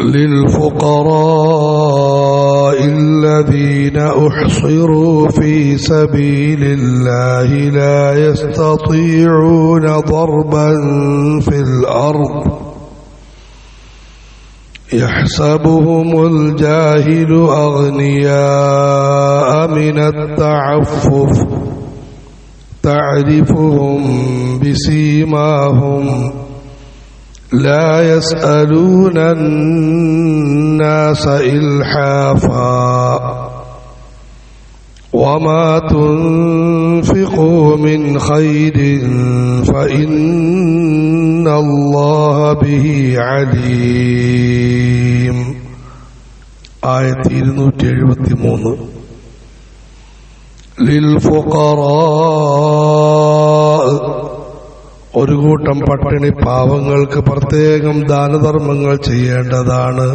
للفقراء الذين أحصروا في سبيل الله لا يستطيعون ضربا في الأرض. يحسبهم الجاهل أغنياء من التعفف تعرفهم بسيماهم. لا يسألون الناس إلحافا وما تنفقوا من خير فإن الله به عليم. آية 273 للفقراء കൂട്ടം പട്ടിണി പാവങ്ങൾക്ക് പ്രത്യേകം ദാനധർമ്മങ്ങൾ ചെയ്യേണ്ടതാണ്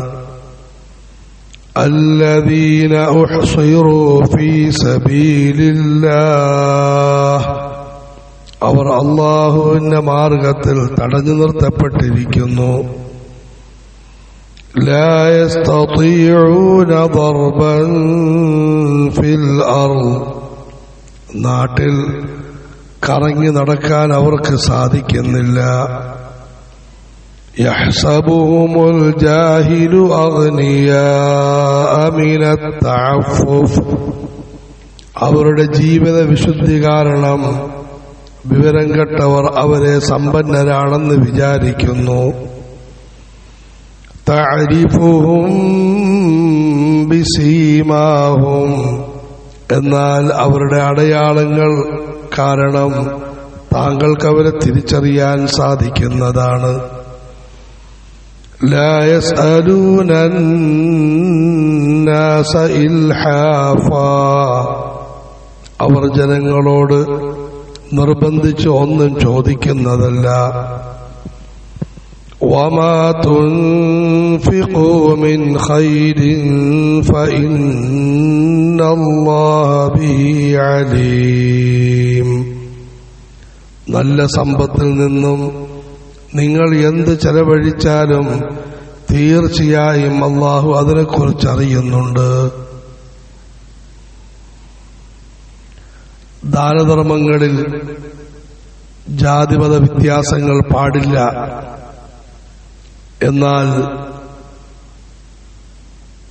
الذين احصروا في سبيل الله അവർ അള്ളാഹുവിന്റെ മാർഗത്തിൽ തടഞ്ഞു നിർത്തപ്പെട്ടിരിക്കുന്നു لا يستطيعون ضربا في الأرض നാട്ടിൽ കറങ്ങി നടക്കാൻ അവർക്ക് സാധിക്കുന്നില്ല يحسبهم الجاهل أغنياء من التعفف അവരുടെ ജീവിത വിശുദ്ധി കാരണം വിവരം കെട്ടവർ അവരെ സമ്പന്നരാണെന്ന് വിചാരിക്കുന്നു تعرفهم ബിസീമാഹും എന്നാൽ അവരുടെ അടയാളങ്ങൾ കാരണം താങ്കൾക്ക് അവരെ തിരിച്ചറിയാൻ സാധിക്കുന്നതാണ് لا يسألون الناس إلحافا അവർ ജനങ്ങളോട് നിർബന്ധിച്ച് ഒന്നും ചോദിക്കുന്നതല്ല وما تنفقوا من خير فإن الله به عليم നല്ല സമ്പത്തിൽ നിന്നും നിങ്ങൾ എന്ത് ചെലവഴിച്ചാലും തീർച്ചയായും അള്ളാഹു അതിനെക്കുറിച്ച് അറിയുന്നുണ്ട്. ദാനധർമ്മങ്ങളിൽ ജാതിമത വ്യത്യാസങ്ങൾ പാടില്ല. എന്നാൽ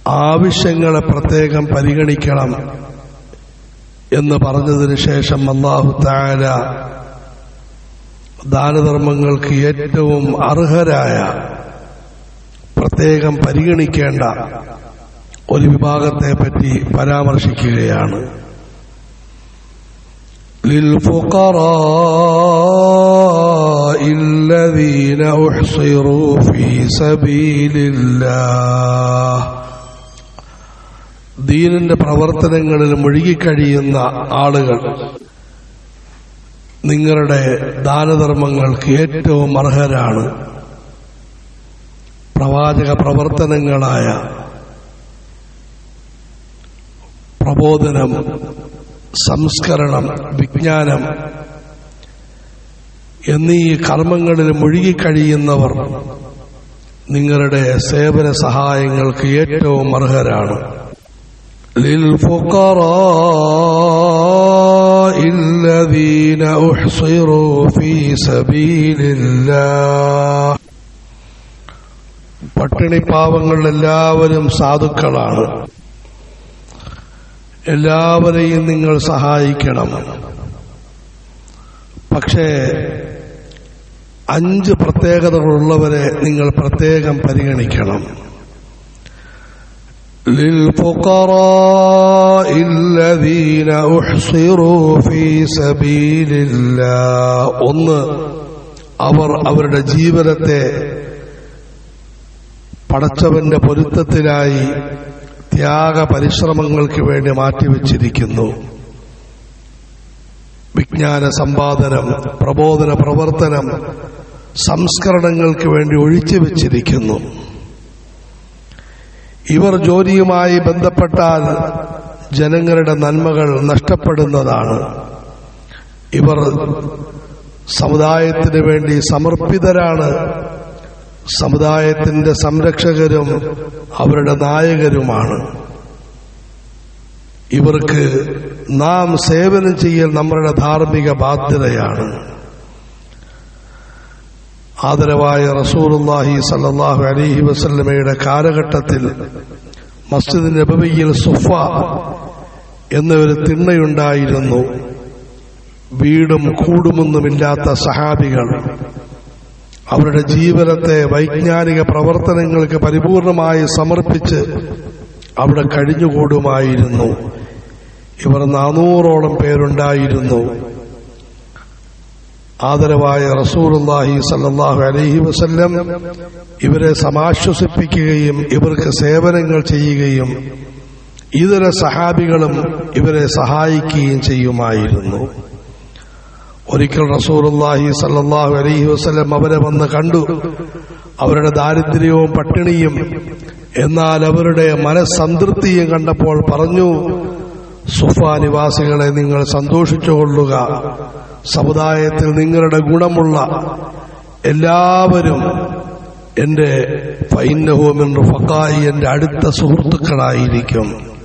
ആവശ്യങ്ങളെ പ്രത്യേകം പരിഗണിക്കണം എന്ന് പറഞ്ഞതിന് ശേഷം അള്ളാഹു താര ദാനധർമ്മങ്ങൾക്ക് ഏറ്റവും അർഹരായ പ്രത്യേകം പരിഗണിക്കേണ്ട ഒരു വിഭാഗത്തെ പറ്റി പരാമർശിക്കുകയാണ് للفقراء الذين احصروا في سبيل الله ദീനിന്റെ പ്രവർത്തനങ്ങളിൽ മുഴുകിക്കഴിയുന്ന ആളുകൾ നിങ്ങളുടെ ദാനധർമ്മങ്ങൾക്ക് ഏറ്റവും അർഹരാണ് പ്രവാചക പ്രവർത്തനങ്ങളായ പ്രബോധനം സംസ്കരണം വിജ്ഞാനം എന്നീ കർമ്മങ്ങളിൽ മുഴുകിക്കഴിയുന്നവർ നിങ്ങളുടെ സേവന സഹായങ്ങൾക്ക് ഏറ്റവും അർഹരാണ്. ലിൽ ഫുക്കറ الذين احصروا في سبيل الله പട്ടിണി പാവങ്ങൾ എല്ലാവരും സാധുക്കളാണ് എല്ലാവരെയും നിങ്ങൾ സഹായിക്കണം പക്ഷേ അഞ്ച് പ്രത്യേകതകളുള്ളവരെ നിങ്ങൾ പ്രത്യേകം പരിഗണിക്കണം للفقراء الذين احصروا في سبيل الله ഒന്ന് അവർ അവരുടെ ജീവനത്തെ പടച്ചവന്റെ പൊരുത്തത്തിലായി ത്യാഗ പരിശ്രമങ്ങൾക്ക് വേണ്ടി മാറ്റിവെച്ചിരിക്കുന്നു വിജ്ഞാന സമ്പാദനം പ്രബോധന പ്രവർത്തനം സംസ്കരണങ്ങൾക്ക് വേണ്ടി ഒഴിച്ചു വെച്ചിരിക്കുന്നു ഇവർ ജോലിയുമായി ബന്ധപ്പെട്ടാൽ ജനങ്ങളുടെ നന്മകൾ നഷ്ടപ്പെടുന്നതാണ്. ഇവർ സമുദായത്തിന് വേണ്ടി സമർപ്പിതരാണ്. സമുദായത്തിന്റെ സംരക്ഷകരും അവരുടെ നായകരുമാണ്. ഇവർക്ക് നാം സേവനം ചെയ്യൽ നമ്മളുടെ ധാർമ്മിക ബാധ്യതയാണ്. ആദരവായ റസൂറുല്ലാഹി സല്ലാഹു അലഹി വസല്ലമയുടെ കാലഘട്ടത്തിൽ മസ്ജിദ് നബവിയിൽ സുഫ എന്നൊരു തിണ്ണയുണ്ടായിരുന്നു. വീടും കൂടുമൊന്നുമില്ലാത്ത സഹാബികൾ അവരുടെ ജീവനത്തെ വൈജ്ഞാനിക പ്രവർത്തനങ്ങൾക്ക് പരിപൂർണമായി സമർപ്പിച്ച് അവിടെ കഴിഞ്ഞുകൂടുമായിരുന്നു. ഇവർ നാനൂറോളം പേരുണ്ടായിരുന്നു. ആദരവായ റസൂറുല്ലാഹി സല്ലാഹു അലഹി വസ്ല്ലം ഇവരെ സമാശ്വസിപ്പിക്കുകയും ഇവർക്ക് സേവനങ്ങൾ ചെയ്യുകയും ഇതര സഹാബികളും ഇവരെ സഹായിക്കുകയും ചെയ്യുമായിരുന്നു. ഒരിക്കൽ റസൂറുല്ലാഹി സല്ലാഹു അലഹി വസ്ല്ലം അവരെ വന്ന് കണ്ടു. അവരുടെ ദാരിദ്ര്യവും പട്ടിണിയും എന്നാൽ അവരുടെ മനസ്സംതൃപ്തിയും കണ്ടപ്പോൾ പറഞ്ഞു സുഫ നിവാസികളെ നിങ്ങൾ സന്തോഷിച്ചുകൊള്ളുക. സമുദായത്തിൽ നിങ്ങളുടെ ഗുണമുള്ള എല്ലാവരും എന്റെ ഫൈനഹോമിൻ ഫക്കായി എന്റെ അടുത്ത സുഹൃത്തുക്കളായിരിക്കും.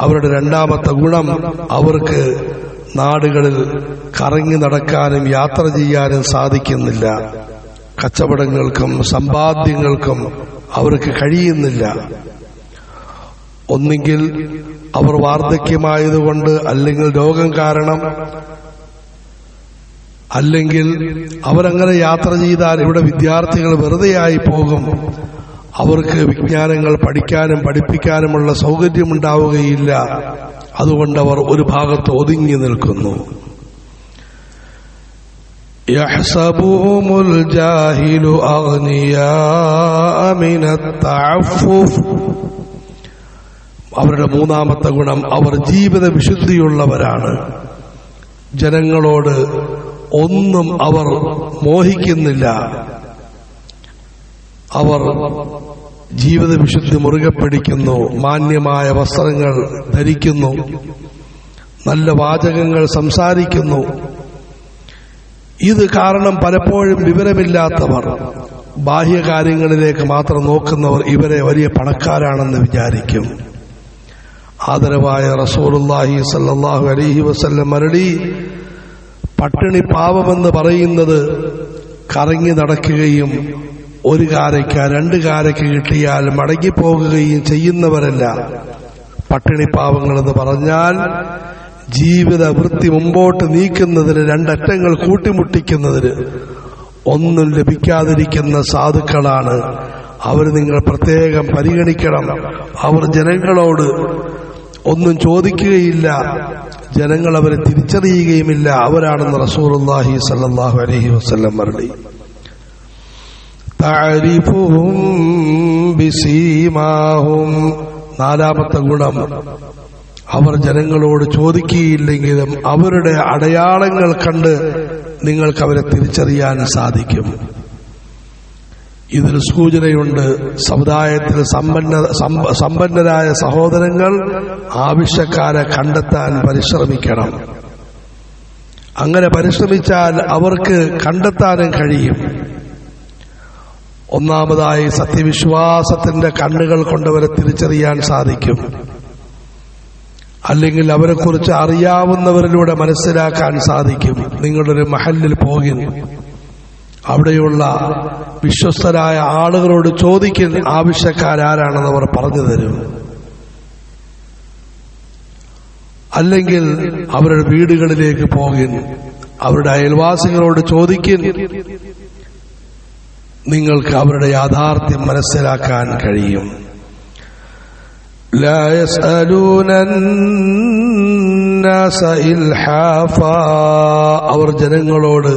അവരുടെ രണ്ടാമത്തെ ഗുണം അവർക്ക് നാടുകളിൽ കറങ്ങി നടക്കാനും യാത്ര ചെയ്യാനും സാധിക്കുന്നില്ല. കച്ചവടങ്ങൾക്കും സമ്പാദ്യങ്ങൾക്കും അവർക്ക് കഴിയുന്നില്ല. ഒന്നുകിൽ അവർ വാർദ്ധക്യമായതുകൊണ്ട് അല്ലെങ്കിൽ രോഗം കാരണം അല്ലെങ്കിൽ അവരങ്ങനെ യാത്ര ചെയ്താൽ ഇവിടെ വിദ്യാർത്ഥികൾ വെറുതെയായി പോകും അവർക്ക് വിജ്ഞാനങ്ങൾ പഠിക്കാനും പഠിപ്പിക്കാനുമുള്ള സൗകര്യമുണ്ടാവുകയില്ല അതുകൊണ്ട് അവർ ഒരു ഭാഗത്ത് ഒതുങ്ങി നിൽക്കുന്നു يحسبهم الجاهل أغنياء من التعفف അവരുടെ മൂന്നാമത്തെ ഗുണം അവർ ജീവിത വിശുദ്ധിയുള്ളവരാണ്. ജനങ്ങളോട് ഒന്നും അവർ മോഹിക്കുന്നില്ല. അവർ ജീവിത വിശുദ്ധി മുറുകെ പിടിക്കുന്നു മാന്യമായ വസ്ത്രങ്ങൾ ധരിക്കുന്നു നല്ല വാചകങ്ങൾ സംസാരിക്കുന്നു. ഇത് കാരണം പലപ്പോഴും വിവരമില്ലാത്തവർ ബാഹ്യകാര്യങ്ങളിലേക്ക് മാത്രം നോക്കുന്നവർ ഇവരെ വലിയ പണക്കാരാണെന്ന് വിചാരിക്കും. ആദരവായ റസൂലുല്ലാഹി സല്ലാഹു അലഹി വസ്ല്ലം മരടി പട്ടിണി പാവമെന്ന് പറയുന്നത് കറങ്ങി നടക്കുകയും ഒരു കാരയ്ക്ക രണ്ട് കാരയ്ക്ക് കിട്ടിയാൽ മടങ്ങിപ്പോകുകയും ചെയ്യുന്നവരല്ല. പട്ടിണി പാവങ്ങളെന്ന് പറഞ്ഞാൽ ജീവിത വൃത്തി മുമ്പോട്ട് നീക്കുന്നതിന് രണ്ടറ്റങ്ങൾ കൂട്ടിമുട്ടിക്കുന്നതിന് ഒന്നും ലഭിക്കാതിരിക്കുന്ന സാധുക്കളാണ്. അവർ നിങ്ങൾ പ്രത്യേകം പരിഗണിക്കണം. അവർ ജനങ്ങളോട് ഒന്നും ചോദിക്കുകയില്ല. ജനങ്ങൾ അവരെ തിരിച്ചറിയുകയുമില്ല. അവരാണെന്ന് റസൂർഹി സല്ലാഹു അലഹി വസ്ല്ലം മറുപടി ബിസീമാഹും. നാലാമത്തെ ഗുണം അവർ ജനങ്ങളോട് ചോദിക്കുകയില്ലെങ്കിലും അവരുടെ അടയാളങ്ങൾ കണ്ട് നിങ്ങൾക്ക് അവരെ തിരിച്ചറിയാൻ സാധിക്കും. ഇതിൽ സൂചനയുണ്ട്. സമുദായത്തിൽ സമ്പന്ന സമ്പന്നരായ സഹോദരങ്ങൾ ആവശ്യക്കാരെ കണ്ടെത്താൻ പരിശ്രമിക്കണം. അങ്ങനെ പരിശ്രമിച്ചാൽ അവർക്ക് കണ്ടെത്താനും കഴിയും. ഒന്നാമതായി സത്യവിശ്വാസത്തിന്റെ കണ്ണുകൾ കൊണ്ടവരെ തിരിച്ചറിയാൻ സാധിക്കും. അല്ലെങ്കിൽ അവരെക്കുറിച്ച് അറിയാവുന്നവരിലൂടെ മനസ്സിലാക്കാൻ സാധിക്കും. നിങ്ങളൊരു മഹലിൽ പോകിൻ അവിടെയുള്ള വിശ്വസ്തരായ ആളുകളോട് ചോദിക്കൽ ആവശ്യക്കാരാരാണെന്ന് അവർ പറഞ്ഞു തരും അല്ലെങ്കിൽ അവരുടെ വീടുകളിലേക്ക് പോകിൻ അവരുടെ അയൽവാസികളോട് ചോദിക്കൽ നിങ്ങൾക്ക് അവരുടെ യാഥാർത്ഥ്യം മനസ്സിലാക്കാൻ കഴിയും لا يسألون الناس إلحافا അവർ ജനങ്ങളോട്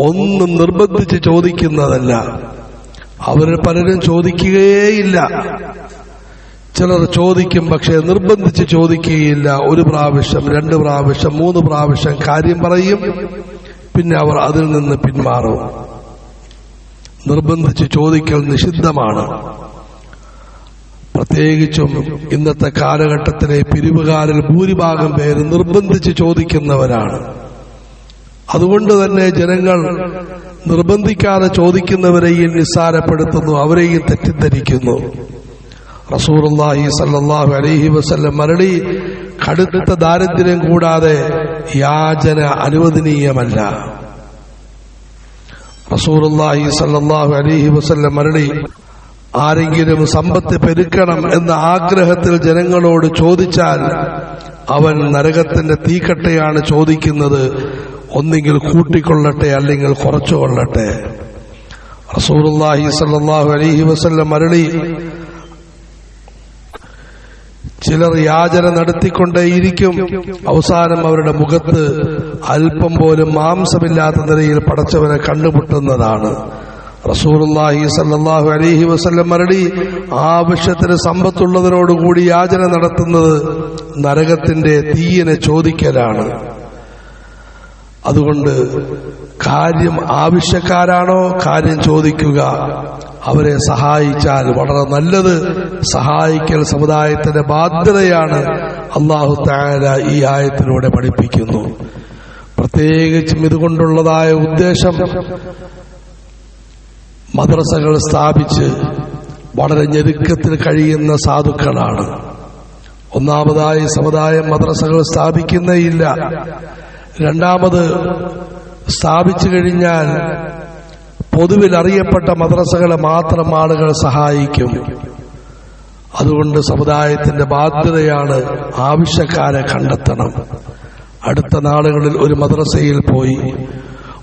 ഒന്നും നിർബന്ധിച്ച് ചോദിക്കുന്നതല്ല. അവർ പലരും ചോദിക്കുകയേയില്ല. ചിലർ ചോദിക്കും പക്ഷെ നിർബന്ധിച്ച് ചോദിക്കുകയില്ല. ഒരു പ്രാവശ്യം രണ്ട് പ്രാവശ്യം മൂന്ന് പ്രാവശ്യം കാര്യം പറയും. പിന്നെ അവർ അതിൽ നിന്ന് പിന്മാറും. നിർബന്ധിച്ച് ചോദിക്കൽ നിഷിദ്ധമാണ്. പ്രത്യേകിച്ചും ഇന്നത്തെ കാലഘട്ടത്തിലെ പിരിവുകാരിൽ ഭൂരിഭാഗം പേര് നിർബന്ധിച്ച് ചോദിക്കുന്നവരാണ്. അതുകൊണ്ട് തന്നെ ജനങ്ങൾ നിർബന്ധിക്കാതെ ചോദിക്കുന്നവരെയും നിസ്സാരപ്പെടുത്തുന്നു അവരെയും തെറ്റിദ്ധരിക്കുന്നു. റസൂറുല്ലാഹി സല്ലാഹു അലഹി വസല്ലം മരളി കടുത്ത ദാരിദ്ര്യം കൂടാതെ യാചന അനുവദനീയമല്ല. റസൂറുല്ലാഹി സല്ലാഹു അലഹി വസല്ലം മരളി ആരെങ്കിലും സമ്പത്ത് പെരുക്കണം എന്ന ആഗ്രഹത്തിൽ ജനങ്ങളോട് ചോദിച്ചാൽ അവൻ നരകത്തിന്റെ തീക്കട്ടയാണ് ചോദിക്കുന്നത്. ഒന്നെങ്കിൽ കൂട്ടിക്കൊള്ളട്ടെ അല്ലെങ്കിൽ കുറച്ചു കൊള്ളട്ടെ. അലഹി അലൈഹി വസല്ലം മരളി ചിലർ യാചന നടത്തിക്കൊണ്ടേയിരിക്കും. അവസാനം അവരുടെ മുഖത്ത് അല്പം പോലും മാംസമില്ലാത്ത നിലയിൽ പടച്ചവനെ കണ്ടുമുട്ടുന്നതാണ്. റസൂലുള്ളാഹി സല്ലല്ലാഹു അലൈഹി വസല്ലം മരടി ആവശ്യത്തിന് സമ്പത്തുള്ളതിനോടുകൂടി യാചന നടത്തുന്നത് നരകത്തിന്റെ തീയനെ ചോദിക്കലാണ്. അതുകൊണ്ട് കാര്യം ആവശ്യക്കാരാണോ കാര്യം ചോദിക്കുക. അവരെ സഹായിച്ചാൽ വളരെ നല്ലത്. സഹായിക്കൽ സമുദായത്തിന്റെ ബാധ്യതയാണ് അള്ളാഹു താര ഈ ആയത്തിലൂടെ പഠിപ്പിക്കുന്നു. പ്രത്യേകിച്ചും ഇതുകൊണ്ടുള്ളതായ ഉദ്ദേശം മദ്രസകൾ സ്ഥാപിച്ച് വളരെ ഞെരുക്കത്തിൽ കഴിയുന്ന സാധുക്കളാണ്. ഒന്നാമതായി സമുദായം മദ്രസകൾ സ്ഥാപിക്കുന്നേയില്ല. രണ്ടാമത് സ്ഥാപിച്ചു കഴിഞ്ഞാൽ പൊതുവിൽ അറിയപ്പെട്ട മദ്രസകളെ മാത്രം ആളുകൾ സഹായിക്കും. അതുകൊണ്ട് സമുദായത്തിന്റെ ബാധ്യതയാണ് ആവശ്യക്കാരെ കണ്ടെത്തണം. അടുത്ത നാളുകളിൽ ഒരു മദ്രസയിൽ പോയി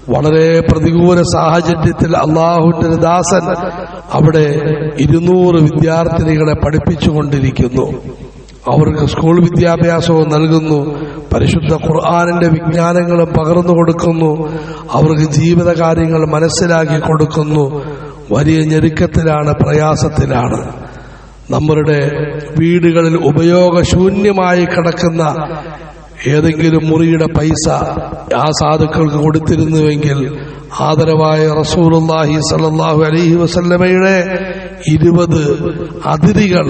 വളരെ പ്രതികൂല സാഹചര്യത്തിൽ അള്ളാഹുവിന്റെ ദാസൻ അവിടെ ഇരുന്നൂറ് വിദ്യാർത്ഥിനികളെ പഠിപ്പിച്ചുകൊണ്ടിരിക്കുന്നു. അവർക്ക് സ്കൂൾ വിദ്യാഭ്യാസവും നൽകുന്നു. പരിശുദ്ധ ഖുർആാനിന്റെ വിജ്ഞാനങ്ങളും പകർന്നു കൊടുക്കുന്നു. അവർക്ക് ജീവിതകാര്യങ്ങൾ മനസ്സിലാക്കി കൊടുക്കുന്നു. വലിയ ഞെരുക്കത്തിലാണ് പ്രയാസത്തിലാണ്. നമ്മളുടെ വീടുകളിൽ ഉപയോഗശൂന്യമായി കിടക്കുന്ന ഏതെങ്കിലും മുറിയുടെ പൈസ ആ സാധുക്കൾക്ക് കൊടുത്തിരുന്നുവെങ്കിൽ ആദരവായ റസൂലുള്ളാഹി സലാഹു അലഹി വസല്ലമയുടെ ഇരുപത് അതിഥികൾ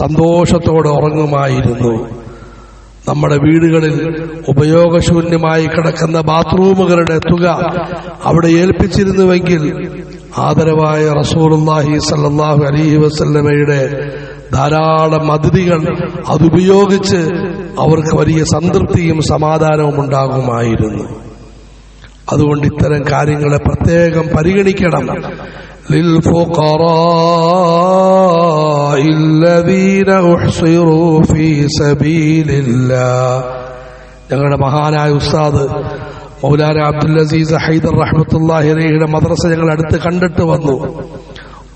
സന്തോഷത്തോടെ ഉറങ്ങുമായിരുന്നു. നമ്മുടെ വീടുകളിൽ ഉപയോഗശൂന്യമായി കിടക്കുന്ന ബാത്റൂമുകളുടെ തുക അവിടെ ഏൽപ്പിച്ചിരുന്നുവെങ്കിൽ ആദരവായ റസൂലുള്ളാഹി സല്ലാഹു അലഹി വസല്ലമയുടെ ധാരാളം അതിഥികൾ അതുപയോഗിച്ച് അവർക്ക് വലിയ സംതൃപ്തിയും സമാധാനവും ഉണ്ടാകുമായിരുന്നു. അതുകൊണ്ട് ഇത്തരം കാര്യങ്ങളെ പ്രത്യേകം പരിഗണിക്കണം. ഞങ്ങളുടെ മഹാനായ ഉസ്താദ് മൗലാന അബ്ദുൽ അസീസ് ഹൈദർ റഹ്മത്തുല്ലാഹിറയുടെ മദ്രസ ഞങ്ങൾ അടുത്ത് കണ്ടിട്ട് വന്നു.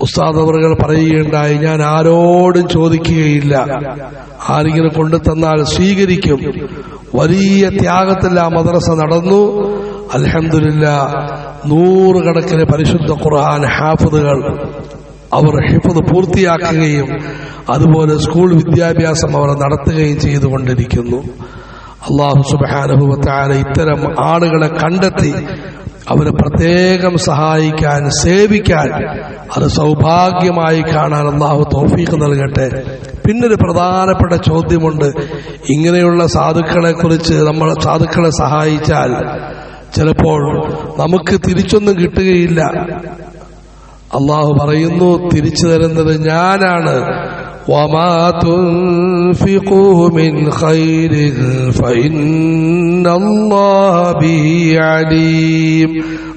ഉസ്താദ് അവറുകൾ പറയുകയുണ്ടായി ഞാൻ ആരോടും ചോദിക്കുകയില്ല. ആരെങ്കിലും കൊണ്ടു തന്നാൽ സ്വീകരിക്കും. വലിയ ത്യാഗത്തിൽ ആ മദ്രസ നടന്നു. അലഹമില്ല നൂറുകണക്കിന് പരിശുദ്ധ ഖുർആൻ ഹാഫിദുകൾ അവർ ഹിഫത് പൂർത്തിയാക്കുകയും അതുപോലെ സ്കൂൾ വിദ്യാഭ്യാസം അവർ നടത്തുകയും ചെയ്തുകൊണ്ടിരിക്കുന്നു. അള്ളാഹു സുബാനുഭവത്തായ ഇത്തരം ആളുകളെ കണ്ടെത്തി അവരെ പ്രത്യേകം സഹായിക്കാൻ സേവിക്കാൻ അത് സൗഭാഗ്യമായി കാണാൻ അള്ളാഹു തോഫീക്ക് നൽകട്ടെ. പിന്നൊരു പ്രധാനപ്പെട്ട ചോദ്യമുണ്ട്. ഇങ്ങനെയുള്ള സാധുക്കളെ കുറിച്ച് നമ്മൾ സാധുക്കളെ സഹായിച്ചാൽ ചിലപ്പോൾ നമുക്ക് തിരിച്ചൊന്നും കിട്ടുകയില്ല. അള്ളാഹു പറയുന്നു തിരിച്ചു തരുന്നത് ഞാനാണ്. وما تنفقوا من خير فإن الله به عليم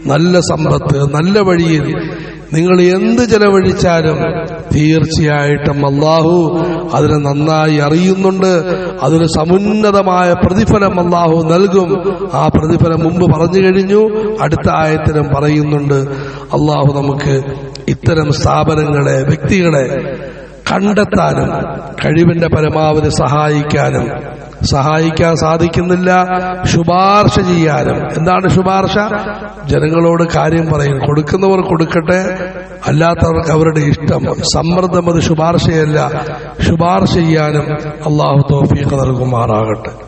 നല്ല സമ്പത്ത് നല്ല വഴിയിൽ നിങ്ങൾ എന്ത് ചെലവഴിച്ചാലും തീർച്ചയായിട്ടും അള്ളാഹു അതിനെ നന്നായി അറിയുന്നുണ്ട് അതിന് സമുന്നതമായ പ്രതിഫലം അള്ളാഹു നൽകും ആ പ്രതിഫലം മുമ്പ് പറഞ്ഞു കഴിഞ്ഞു അടുത്ത ആയത്തിനും പറയുന്നുണ്ട് അള്ളാഹു നമുക്ക് ഇത്തരം സ്ഥാപനങ്ങളെ വ്യക്തികളെ കണ്ടെത്താനും കഴിവിന്റെ പരമാവധി സഹായിക്കാനും സഹായിക്കാൻ സാധിക്കുന്നില്ല ശുപാർശ ചെയ്യാനും. എന്താണ് ശുപാർശ? ജനങ്ങളോട് കാര്യം പറയും കൊടുക്കുന്നവർ കൊടുക്കട്ടെ അല്ലാത്തവർക്ക് അവരുടെ ഇഷ്ടം. സമ്മർദ്ദം അത് ശുപാർശയല്ല ശുപാർശ ചെയ്യാനും അള്ളാഹു തോഫീഖ് നൽകുമാറാകട്ടെ.